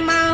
my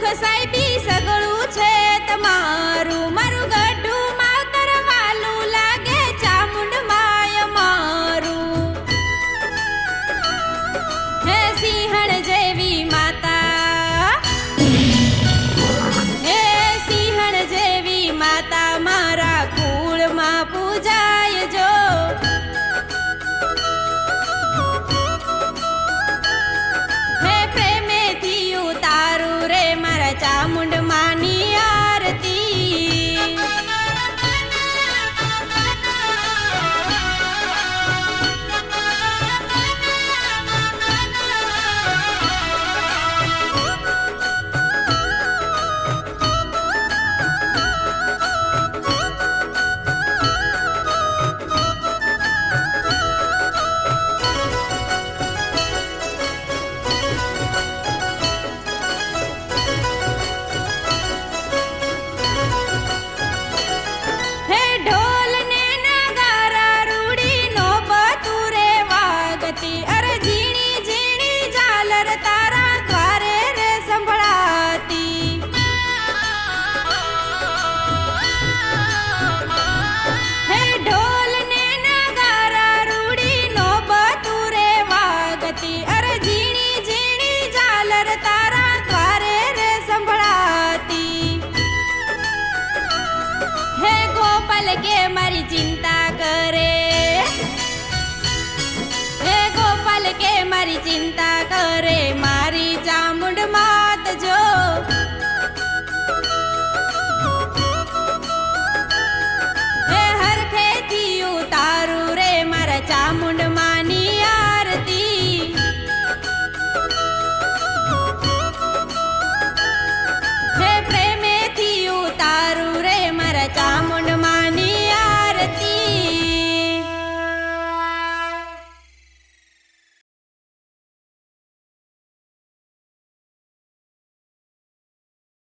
દુઃખ સાહેબી સગળું છે તમારું. કે મારી ચિંતા કરે? હે ગોપાલ કે મારી ચિંતા કરે?